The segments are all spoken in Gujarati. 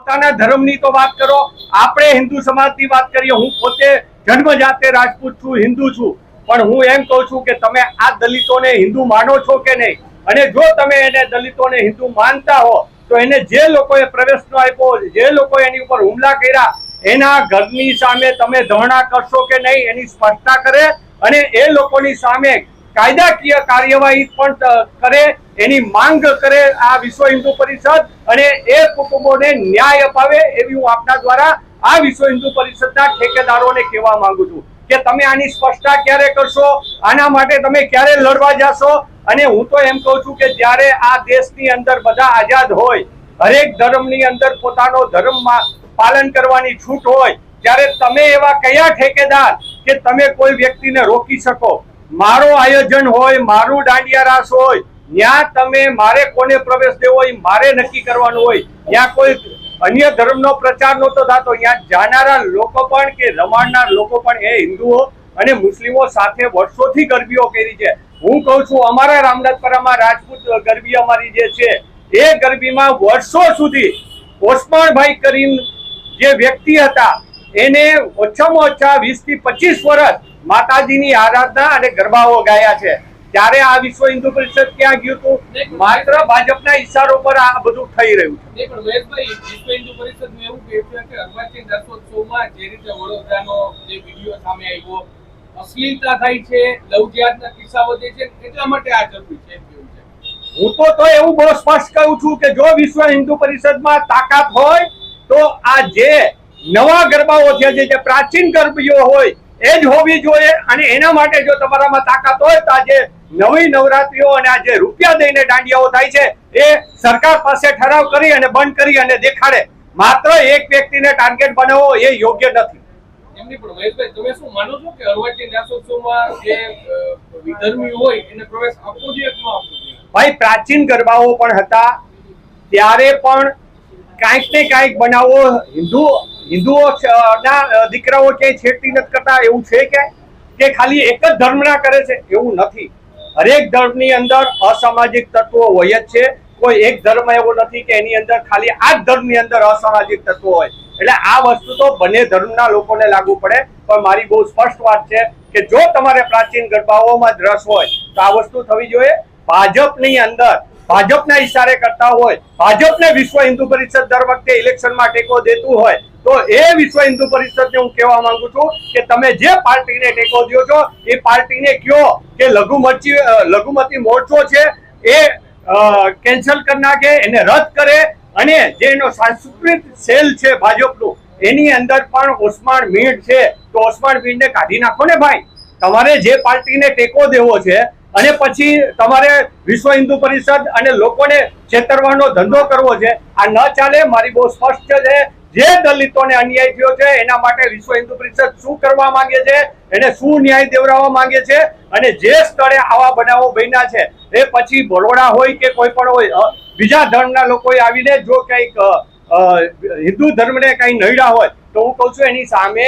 પોતાના ધર્મની તો વાત કરો. આપણે હિન્દુ સમાજની વાત કરીએ, હું પોતે જન્મ જાતે રાજપૂત છું, હિન્દુ છું. પણ હું એમ કહું છું કે તમે આ દલિતોને હિન્દુ માનો છો કે નહીં? અને જો તમે એને દલિતોને હિન્દુ માનતા હો, તો એને જે લોકોએ પ્રવેશનો આપ્યો, જે લોકો એની ઉપર હુમલા કર્યા, એના ઘરની સામે તમે ધરણા કરશો કે નહીં, એની સ્પષ્ટતા કરે અને એ લોકોની સામે કાયદાકીય કાર્યવાહી પણ કરે એની માંગ કરે આ વિશ્વ હિન્દુ પરિષદ અને એ કુટુંબોને ન્યાય અપાવે એવી હું આપના દ્વારા આ વિશ્વ હિન્દુ પરિષદના ઠેકેદારોને કહેવા માંગુ છું કે તમે આની સ્પષ્ટતા ક્યારે કરશો? આના માટે તમે ક્યારે લડવા જાશો? અને હું તો એમ કહું છું કે જ્યારે આ દેશની અંદર બધા આઝાદ હોય, હરેક ધર્મની અંદર પોતાનો ધર્મમાં પાલન કરવાની છૂટ હોય, ત્યારે તમે એવા કયા ઠેકેદાર કે તમે કોઈ વ્યક્તિને રોકી શકો? મારો આયોજન હોય, મારું દાંડિયા રાસ હોય ત્યાં તમે મારે કોને પ્રવેશ દેવો હોય મારે નક્કી કરવાનું હોય, ત્યાં કોઈ અન્ય ધર્મનો પ્રચાર નહોતો થતો. ત્યાં જાનારા લોકો પણ કે રમાડનાર લોકો પણ એ હિન્દુઓ અને મુસ્લિમો સાથે વર્ષોથી ગરબીઓ કરી છે. હું કહું છું, અમારા રામનાથપરામાં રાજપૂત ગરબી અમારી જે છે, એ ગરબીમાં વર્ષો સુધી ઓસમાણભાઈ કરીને જે વ્યક્તિ હતા, એને ઓછામાં ઓછા વીસથી પચીસ વર્ષ માતાજીની આરાધના અને ગરબાઓ ગાયા છે. ત્યારે આ વિશ્વ હિન્દુ પરિષદ ક્યાં ગયું હતું? માત્ર ભાજપના ઈશારો પર આ બધું થઈ રહ્યું છે. પણ મહેશભાઈ, વિશ્વ હિન્દુ પરિષદનું એવું કે અર્વાચીન રથોત્સવમાં જે રીતે વડોદરાનો જે વીડિયો સામે આવ્યો અશ્લીલતા થાય છે લવ જિહાદના કિસ્સા વધે છે એટલા માટે આ જરૂરી છે હું તો તો એવું બહુ સ્પષ્ટ કહું છું કે જો વિશ્વ હિન્દુ પરિષદમાં તાકાત હોય તો આ જે નવા ગરબાઓ છે જે જે પ્રાચીન ગરબીઓ હોય એ જ હોવી જોઈએ અને એના માટે જો તમારામાં તાકાત હોય તો આજે નવી નવરાત્રીઓ અને આ જે રૂપિયા દઈને દાંડિયાઓ થાય છે એ સરકાર પાસે ઠરાવ કરી અને બંધ કરી અને દેખાડે. માત્ર એક વ્યક્તિને ટાર્ગેટ બનાવવો એ યોગ્ય નથી. એમની પણ મહેશભાઈ તમે શું માનો છો કે અર્વાચીન રથોત્સવમાં જે વિધર્મી હોય એને પ્રવેશ આપવો જોઈએ કે ન આપવો જોઈએ? ભાઈ પ્રાચીન ગરબાઓ પણ હતા. ત્યારે પણ કાંઈક ને કાંઈક બનાવો હિન્દુ હિન્દુઓ ના દીકરાઓ ક્યાંય છેડતી નથી કરતા. એવું છે કે કે ખાલી એક જ ધર્મના કરે છે? એવું નથી. હરેક ધર્મની અંદર અસામાજિક તત્વો હોય જ છે. કોઈ એક ધર્મ એવો નથી કે એની અંદર ખાલી આ ધર્મની અંદર અસામાજિક તત્વો હોય. એટલે આ વસ્તુ તો બંને ધર્મના લોકોને લાગુ પડે. પણ મારી બહુ સ્પષ્ટ વાત છે કે જો તમારે પ્રાચીન ગરબાઓમાં રસ હોય, તો આ વસ્તુ થવી જોઈએ. ભાજપની અંદર, ભાજપના ઈશારે કરતા હોય, ભાજપને વિશ્વ હિન્દુ પરિષદ દર વખતે ઇલેક્શનમાં ટેકો દેતું હોય તો એ વિશ્વ હિન્દુ પરિષદને હું કહેવા માંગુ છું કે તમે જે પાર્ટીને ટેકો દો છો, એ પાર્ટીને કયો કે લઘુમતી લઘુમતી મોરચો છે, એ કેન્સલ કરી નાખે, એને રદ કરે અને જે એનો સાંસ્કૃતિક સેલ છે ભાજપનું, એની અંદર પણ ઓસમાણ મીણ છે. તો ઓસમાણ મીણને કાઢી નાખો ને ભાઈ. તમારે જે પાર્ટીને ટેકો દેવો છે અને પછી તમારે વિશ્વ હિન્દુ પરિષદ અને લોકોને છેતરવાનો ધંધો કરવો છે, આ ન ચાલે, મારી બહુ સ્પષ્ટ છે. જે દલિતોને અન્યાય થયો છે, એના માટે વિશ્વ હિન્દુ પરિષદ શું કરવા માંગે છે, એને શું ન્યાય દેવડાવવા માંગે છે, અને જે સ્થળે આવા બનાવો બન્યા છે, એ પછી બરોડા હોય કે કોઈ પણ હોય બીજા ધર્મના લોકોએ આવીને જો કંઈક હિન્દુ ધર્મને કંઈ નડ્યા હોય, તો હું કહું છું એની સામે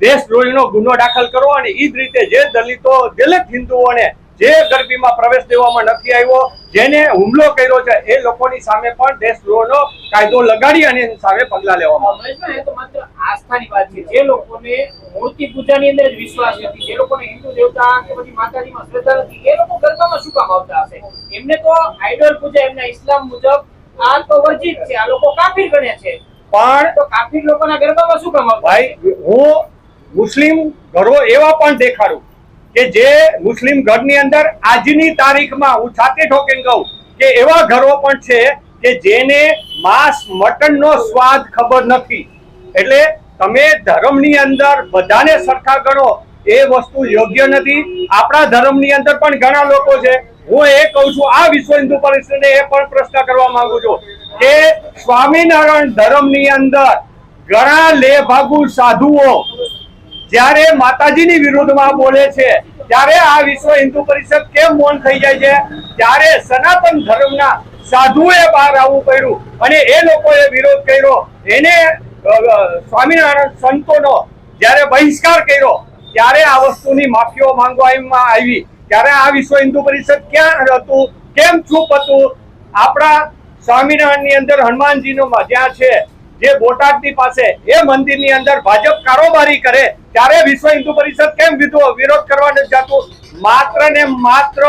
દેશદ્રોહીનો ગુનો દાખલ કરો, અને એ જ રીતે જે દલિતો, દલિત હિન્દુઓને જે ગરબીમાં પ્રવેશ દેવામાં નથી આવ્યો જેને હુમલો કર્યો છે એ લોકોની સામે પણ દેશદ્રોહનો કાયદો લગાડી અને એની સામે પગલાં લેવામાં આવે. મહેશભાઈ, એ તો માત્ર આસ્થાની વાત છે. જે લોકોને મૂર્તિ પૂજાની અંદર વિશ્વાસ નથી જે લોકોને હિન્દુ દેવતા કે પછી માતાજીમાં શ્રદ્ધા નથી એ લોકો ગરબામાં શું કામ આવતા હશે? એમને તો આઈડલ પૂજા એમના ઇસ્લામ મુજબ આ તો વર્જિત છે આ લોકો કાફીર ગણે છે. પણ તો કાફીર લોકોના ગરબામાં શું કામ આવતા ભાઈ હું મુસ્લિમ ઘરો એવા પણ દેખાડું. કે જે મુસ્લિમ ઘરની અંદર આજની તારીખમાં હું છાતી ઠોકીને કહું કે એવા ઘરો પણ છે કે જેને માંસ મટનનો સ્વાદ ખબર નથી. એટલે તમે ધર્મની અંદર બધાને સરખા ગણો, એ વસ્તુ યોગ્ય નથી. આપણા ધર્મની અંદર પણ ઘણા લોકો છે. હું એ કહું છું, આ વિશ્વ હિન્દુ પરિષદને એ પણ પ્રશ્ન કરવા માંગુ છું કે સ્વામિનારાયણ ધર્મની અંદર ઘણા લેભાગુ સાધુઓ જ્યારે માતાજીની વિરુદ્ધમાં બોલે છે, ત્યારે આ વિશ્વ હિન્દુ પરિષદ કેમ મૌન થઈ જાય છે? ત્યારે સનાતન ધર્મના સાધુએ બહાર આવવું પડ્યું અને એ લોકોએ વિરોધ કર્યો. એને સ્વામિનારાયણ સંતોનો જ્યારે બહિષ્કાર કર્યો, ત્યારે આ વસ્તુની માફીઓ માંગવામાં આવી. ત્યારે આ વિશ્વ હિન્દુ પરિષદ ક્યાં હતું? કેમ ચૂપ હતું? આપણા સ્વામિનારાયણની અંદર હનુમાનજીનો જ્યાં છે, જે બોટાદની પાસે, એ મંદિરની અંદર ભાજપ કારોબારી કરે ત્યારે વિશ્વ હિન્દુ પરિષદ કેમ વિરોધ કરવા નથી જતું? માત્ર ને માત્ર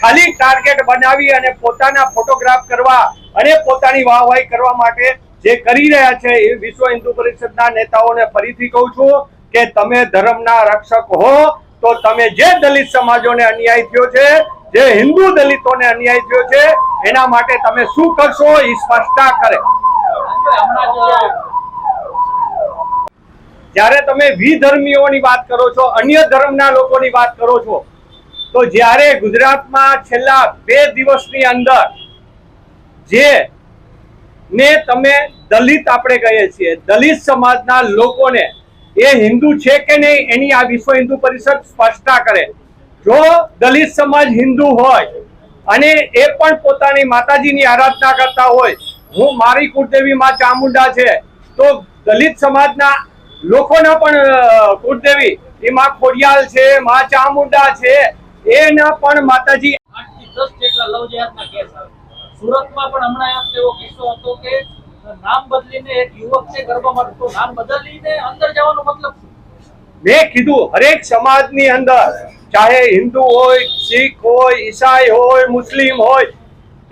ખાલી ટાર્ગેટ બનાવી અને પોતાના ફોટોગ્રાફ કરવા અને પોતાની વાહવાહી કરવા માટે જે કરી રહ્યા છે એ વિશ્વ હિન્દુ પરિષદના નેતાઓને ફરીથી કહું છું કે તમે ધર્મના રક્ષક હો, તો તમે જે દલિત સમાજોને અન્યાય થયો છે, જે હિન્દુ દલિતોને અન્યાય થયો છે, એના માટે તમે શું કરશો? એ સ્પષ્ટતા કરે. જ્યારે તમે વિધર્મીઓની વાત કરો છો, અન્ય ધર્મના લોકોની વાત કરો છો, તો જ્યારે ગુજરાતમાં છેલ્લા બે દિવસની અંદર જે ને તમે દલિત આપણે કહીએ છીએ, દલિત સમાજના લોકોને એ હિન્દુ છે કે નહીં એની આ વિશ્વ હિન્દુ પરિષદ સ્પષ્ટતા કરે. જો દલિત સમાજ હિન્દુ હોય અને એ પણ પોતાની માતાજીની આરાધના કરતા હોય, હું મારી કુળદેવી માં ચામુંડા છે, તો દલિત સમાજના લોકોના પણ કુળદેવી એ માં ખોડિયાલ છે માં ચામુંડા છે એના પણ માતાજી આઠથી દસ જેટલા લવ જેહાદના કેસ સુરતમાં પણ હમણાં એક એવો કિસ્સો હતો કે નામ બદલીને એક યુવક છે ગર્ભમાં તો નામ બદલીને અંદર જવાનો મતલબ મેં કીધું હરેક સમાજની અંદર ચાહે હિન્દુ હોય શીખ હોય ઈસાઈ હોય મુસ્લિમ હોય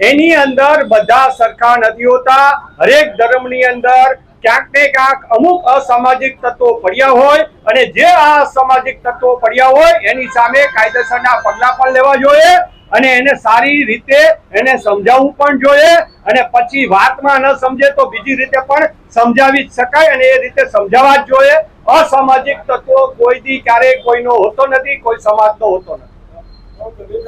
એની અંદર બધા સરખા નથી હોતા. હરેક ધર્મની અંદર ક્યાંક ને ક્યાંક અમુક અસામાજિક તત્વો પડ્યા હોય અને જે આ અસામાજિક તત્વો પડ્યા હોય એની સામે કાયદેસરના પગલા પણ લેવા જોઈએ અને એને સારી રીતે એને સમજાવવું પણ જોઈએ અને પછી વાતમાં ન સમજે તો બીજી રીતે પણ સમજાવી જ શકાય અને એ રીતે સમજાવવા જ જોઈએ. અસામાજિક તત્વો કોઈ દી ક્યારેય કોઈનો હોતો નથી, કોઈ સમાજનો હોતો નથી.